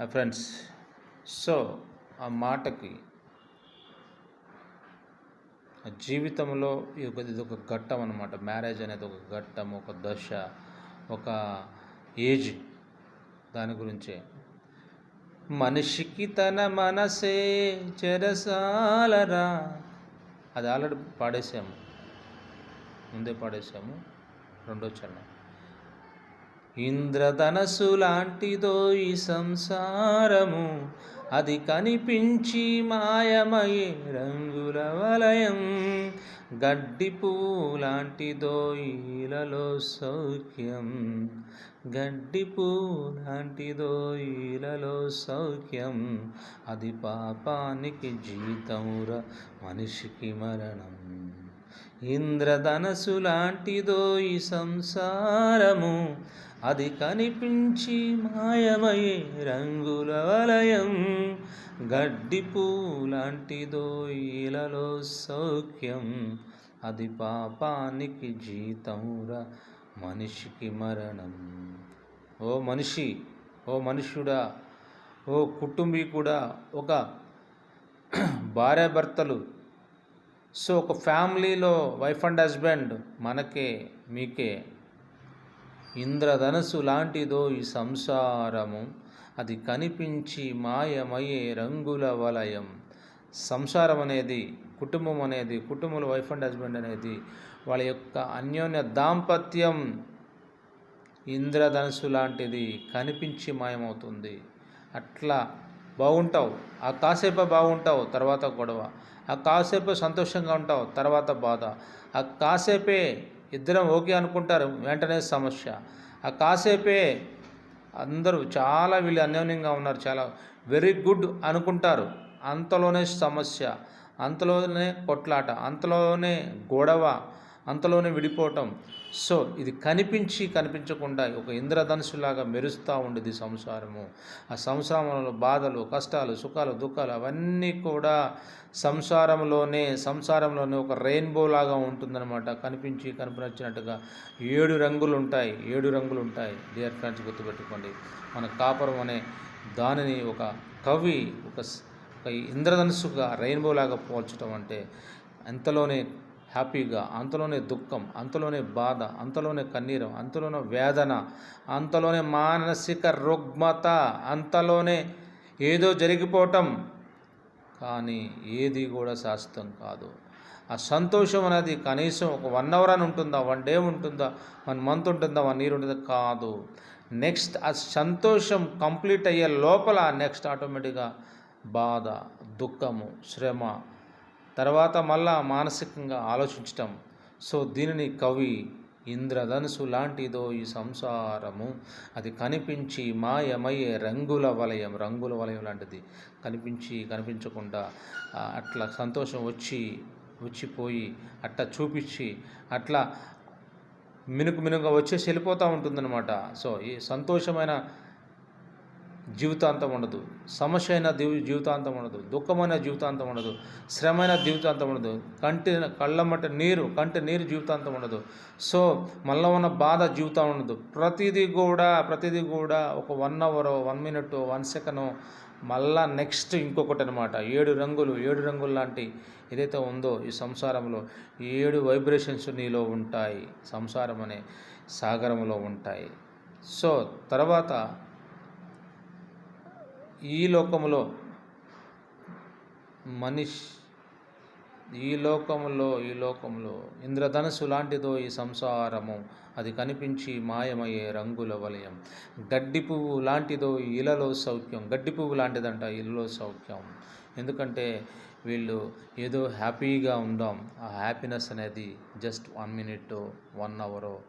Uh, friends so ఆ మాటకి జీవితంలో ఇది ఒక ఘట్టం అనమాట మ్యారేజ్ అనేది ఒక ఘట్టం ఒక దశ ఒక ఏజ్ దాని గురించే. మనిషికి తన మనసే చెరసాలరా? అది ఆల్రెడీ పాడేసాము. ముందే పాడేసాము. రెండో చరణం. ఇంద్రధనసు లాంటిదో ఈ సంసారము. అది కనిపించి మాయమయ్యే రంగుల వలయం. గడ్డి పువ్వు లాంటిదో ఈలలో సౌఖ్యం. గడ్డి పువ్వు లాంటిదో ఈలలో సౌఖ్యం. అది పాపానికి జీతంరా మనిషికి మరణం. ఇంద్రధనసు లాంటిదో ఈ సంసారము. అది కనిపించి మాయమయ్యే రంగుల వలయం గడ్డి పూలాంటిదో ఇలలో సౌఖ్యం. అది పాపానికి జీతంరా మనిషికి మరణం. ఓ మనిషి ఓ మనుష్యుడా ఓ కుటుంబీకుడా ఒక భార్యాభర్తలు. సో ఒక ఫ్యామిలీలో వైఫ్ అండ్ హస్బెండ్ మనకే మీకే. ఇంద్రధనస్సు లాంటిదో ఈ సంసారము. అది కనిపించి మాయమయ్యే రంగుల వలయం. సంసారం అనేది కుటుంబం అనేది కుటుంబంలో వైఫ్ అండ్ హస్బెండ్ అనేది వాళ్ళ యొక్క అన్యోన్య దాంపత్యం ఇంద్రధనుసు లాంటిది కనిపించి మాయమవుతుంది. అట్లా బాగుంటావు. ఆ కాసేపు బాగుంటావు తర్వాత గొడవ. ఆ కాసేపు సంతోషంగా ఉంటావు తర్వాత బాధ. ఆ కాసేపే ఇద్దరం ఓకే అనుకుంటారు వెంటనే సమస్య. ఆ కాసేపే అందరూ చాలా వీళ్ళు అన్యోన్యంగా ఉన్నారు చాలా వెరీ గుడ్ అనుకుంటారు. అంతలోనే సమస్య అంతలోనే కొట్లాట అంతలోనే గొడవ అంతలోనే విడిపోవటం. సో ఇది కనిపించి కనిపించకుండా ఒక ఇంద్రధనుసులాగా మెరుస్తూ ఉండేది సంసారము. ఆ సంసారంలో బాధలు కష్టాలు సుఖాలు దుఃఖాలు అవన్నీ కూడా సంసారంలోనే సంసారంలోనే ఒక రెయిన్బో లాగా ఉంటుందన్నమాట. కనిపించి కనిపించినట్టుగా ఏడు రంగులు ఉంటాయి. ఏడు రంగులు ఉంటాయి. డియర్ ఫ్రెండ్స్ గుర్తుపెట్టుకోండి. మన కాపురం అనే దానిని ఒక కవి ఒక ఒక ఇంద్రధనుసుగా రెయిన్బో లాగా పోల్చడం అంటే అంతలోనే హ్యాపీగా అంతలోనే దుఃఖం అంతలోనే బాధ అంతలోనే కన్నీరం అంతలోనే వేదన అంతలోనే మానసిక రుగ్మత అంతలోనే ఏదో జరిగిపోవటం. కానీ ఏది కూడా శాశ్వతం కాదు. ఆ సంతోషం అనేది కనీసం ఒక వన్ అవర్ అని ఉంటుందా? వన్ డే ఉంటుందా? వన్ మంత్ ఉంటుందా? వన్ ఇయర్ ఉంటుందా? కాదు. నెక్స్ట్ ఆ సంతోషం కంప్లీట్ అయ్యే లోపల నెక్స్ట్ ఆటోమేటిక్గా బాధ దుఃఖము శ్రమ తర్వాత మళ్ళా మానసికంగా ఆలోచించటం. సో దీనిని కవి ఇంద్రధనుసు లాంటిదో ఈ సంసారము. అది కనిపించి మాయమయ్యే రంగుల వలయం రంగుల వలయం లాంటిది కనిపించి కనిపించకుండా అట్లా సంతోషం వచ్చి వచ్చిపోయి అట్లా చూపించి అట్లా మినుకు మినుగా వచ్చేసి వెళ్ళిపోతూ ఉంటుందన్నమాట. సో ఈ సంతోషమైన జీవితాంతం ఉండదు. సమస్య అయిన జీవితాంతం ఉండదు. దుఃఖమైన జీవితాంతం ఉండదు. శ్రమైన జీవితాంతం ఉండదు. కంటి కళ్ళమ్మట నీరు కంటి నీరు జీవితాంతం ఉండదు. సో మళ్ళీ ఉన్న బాధ జీవితం ఉండదు. ప్రతిదీ కూడా ప్రతిదీ కూడా ఒక one hour one minute one second మళ్ళా నెక్స్ట్ ఇంకొకటి అనమాట ఏడు రంగులు ఏడు రంగులు లాంటి ఏదైతే ఉందో ఈ సంసారంలో ఈ ఏడు వైబ్రేషన్స్ నీలో ఉంటాయి. సంసారం అనే సాగరంలో ఉంటాయి. సో తర్వాత ఈ లోకములో మనిషి ఈ లోకములో ఈ లోకములో ఇంద్రధనుసు లాంటిదో ఈ సంసారము. అది కనిపించి మాయమయ్యే రంగుల వలయం. గడ్డి పువ్వు లాంటిదో ఈ ఇలలో సౌఖ్యం. గడ్డి పువ్వు లాంటిదంట ఇలలో సౌఖ్యం. ఎందుకంటే వీళ్ళు ఏదో హ్యాపీగా ఉందాం. ఆ హ్యాపీనెస్ అనేది జస్ట్ వన్ మినిట్ వన్ అవరో.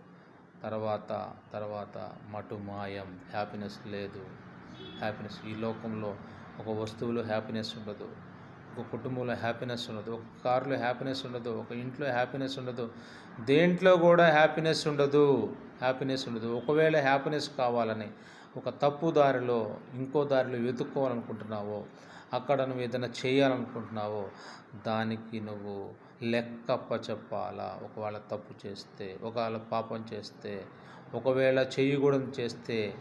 తర్వాత తర్వాత మటు మాయం. హ్యాపీనెస్ లేదు. హ్యాపీనెస్ ఈ లోకంలో ఒక వస్తువులో హ్యాపీనెస్ ఉండదు. ఒక కుటుంబంలో హ్యాపీనెస్ ఉండదు. ఒక కారులో హ్యాపీనెస్ ఉండదు. ఒక ఇంట్లో హ్యాపీనెస్ ఉండదు. దేంట్లో కూడా హ్యాపీనెస్ ఉండదు. హ్యాపీనెస్ ఉండదు. ఒకవేళ హ్యాపీనెస్ కావాలని ఒక తప్పు దారిలో ఇంకో దారిలో వెతుక్కోవాలనుకుంటున్నావో అక్కడ నువ్వు ఏదైనా చేయాలనుకుంటున్నావో దానికి నువ్వు లెక్కప్ప చెప్పాలా ఒకవేళ తప్పు చేస్తే ఒకవేళ పాపం చేస్తే ఒకవేళ చేయకూడదు చేస్తే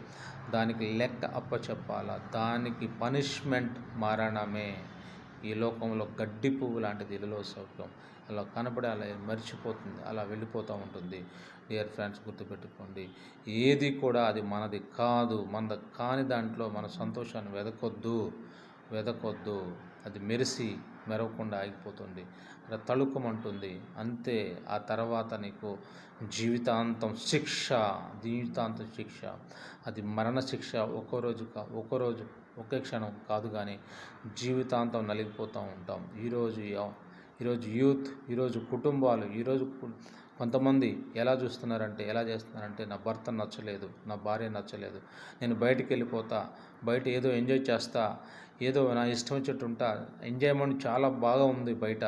దానికి లెక్క అప్పచెప్పాలా? దానికి పనిష్మెంట్ మరణమే. ఈ లోకంలో గడ్డి పువ్వు లాంటిది ఇల్లులో సౌఖ్యం. అలా కనపడి అలా మర్చిపోతుంది అలా వెళ్ళిపోతూ ఉంటుంది. డియర్ ఫ్రెండ్స్ గుర్తుపెట్టుకోండి. ఏది కూడా అది మనది కాదు మనది కాని దాంట్లో మన సంతోషాన్ని వెదకొద్దు. వెదకొద్దు. అది మెరిసి మెరవకుండా ఆగిపోతుంది. అలా తళుకమంటుంది. అంతే ఆ తర్వాత నీకు జీవితాంతం శిక్ష జీవితాంతం శిక్ష. అది మరణ శిక్ష. ఒక్కో రోజు కా ఒక్కో రోజు ఒకే క్షణం కాదు కానీ జీవితాంతం నలిగిపోతూ ఉంటాం. ఈరోజు ఈరోజు యూత్ ఈరోజు కుటుంబాలు ఈరోజు కొంతమంది ఎలా చూస్తున్నారంటే ఎలా చేస్తున్నారంటే నా భర్త నచ్చలేదు నా భార్య నచ్చలేదు నేను బయటికి వెళ్ళిపోతా బయట ఏదో ఎంజాయ్ చేస్తా ఏదో నా ఇష్టం వచ్చేట్టు ఉంటా ఎంజాయ్మెంట్ చాలా బాగా ఉంది బయట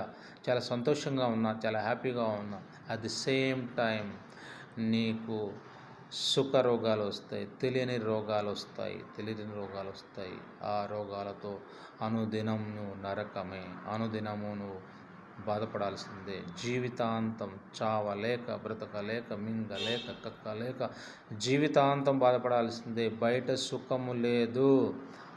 చాలా సంతోషంగా ఉన్నా చాలా హ్యాపీగా ఉన్నా. అట్ ది సేమ్ టైం నీకు సుఖ రోగాలు వస్తాయి తెలియని రోగాలు వస్తాయి తెలియని రోగాలు వస్తాయి. ఆ రోగాలతో అనుదినం నువ్వు నరకమే అనుదినము నువ్వు బాధపడాల్సిందే. జీవితాంతం చావలేక బ్రతకలేక మింగలేక కక్కలేక జీవితాంతం బాధపడాల్సిందే. బయట సుఖము లేదు.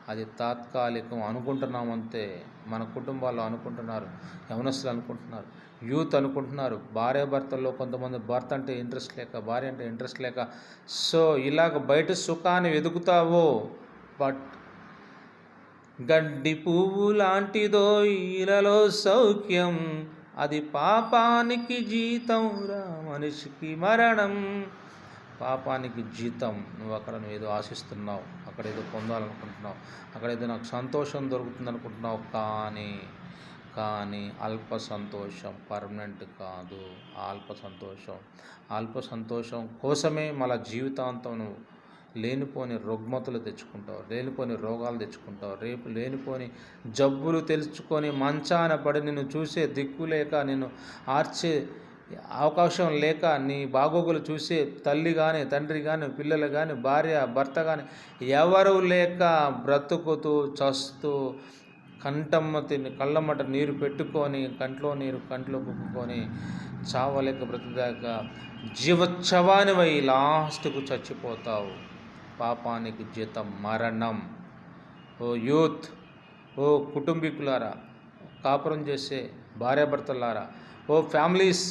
అది తాత్కాలికం అనుకుంటున్నామంతే. మన కుటుంబాల్లో అనుకుంటున్నారు. యవనస్తులు అనుకుంటున్నారు. యూత్ అనుకుంటున్నారు. భార్య భర్తల్లో కొంతమంది భర్త అంటే ఇంట్రెస్ట్ లేక భార్య అంటే ఇంట్రెస్ట్ లేక. సో ఇలాగ బయట సుఖాన్ని వెతుకుతావో బట్ గడ్డి పువ్వు లాంటిదో ఈలలో సౌఖ్యం. అది పాపానికి జీతం రా మనిషికి మరణం. పాపానికి జీతం. నువ్వు అక్కడ నువ్వు ఏదో ఆశిస్తున్నావు. అక్కడ ఏదో పొందాలనుకుంటున్నావు. అక్కడ ఏదో నాకు సంతోషం దొరుకుతుంది అనుకుంటున్నావు కానీ కానీ అల్ప సంతోషం పర్మనెంట్ కాదు. అల్ప సంతోషం. అల్ప సంతోషం కోసమే మళ్ళా జీవితాంతం నువ్వు లేనిపోని రుగ్మతులు తెచ్చుకుంటావు లేనిపోని రోగాలు తెచ్చుకుంటావు రేపు లేనిపోని జబ్బులు తెలుసుకొని మంచాన పడి నిన్ను చూసే దిక్కు లేక నిన్ను ఆర్చే అవకాశం లేక నీ బాగోగులు చూసే తల్లి కానీ తండ్రి కానీ పిల్లలు కానీ భార్య భర్త కానీ ఎవరు లేక బ్రతుకుతూ చస్తూ కంటమ్మ తిని కళ్ళమ్మట నీరు పెట్టుకొని కంట్లో నీరు కంట్లో కుక్కుకొని చావలేక బ్రతిదాకా జీవచ్చవానివై లాస్ట్కు చచ్చిపోతావు. పాపానికి జీతం మరణం. ఓ యూత్ ఓ కుటుంబీకులారా కాపురం చేసే భార్యాభర్తలారా ఓ ఫ్యామిలీస్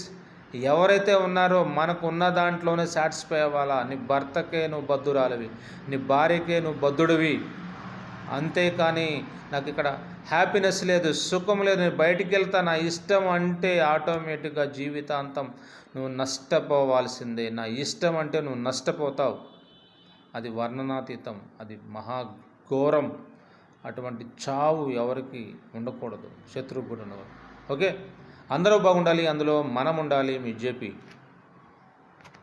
ఎవరైతే ఉన్నారో మనకు ఉన్న దాంట్లోనే సాటిస్ఫై అవ్వాలా? నీ భర్తకే నువ్వు బద్దురాలివి నీ భార్యకే నువ్వు బద్దుడివి అంతేకాని నాకు ఇక్కడ హ్యాపీనెస్ లేదు సుఖం లేదు నేను బయటికి వెళ్తా నా ఇష్టం అంటే ఆటోమేటిక్గా జీవితాంతం నువ్వు నష్టపోవాల్సిందే. నా ఇష్టం అంటే నువ్వు నష్టపోతావు. అది వర్ణనాతీతం అది మహాఘోరం. అటువంటి చావు ఎవరికి ఉండకూడదు. శత్రువు కూడా ఉండకూడదు ఓకే? అందరూ బాగుండాలి అందులో మనం ఉండాలి మీ జేపీ.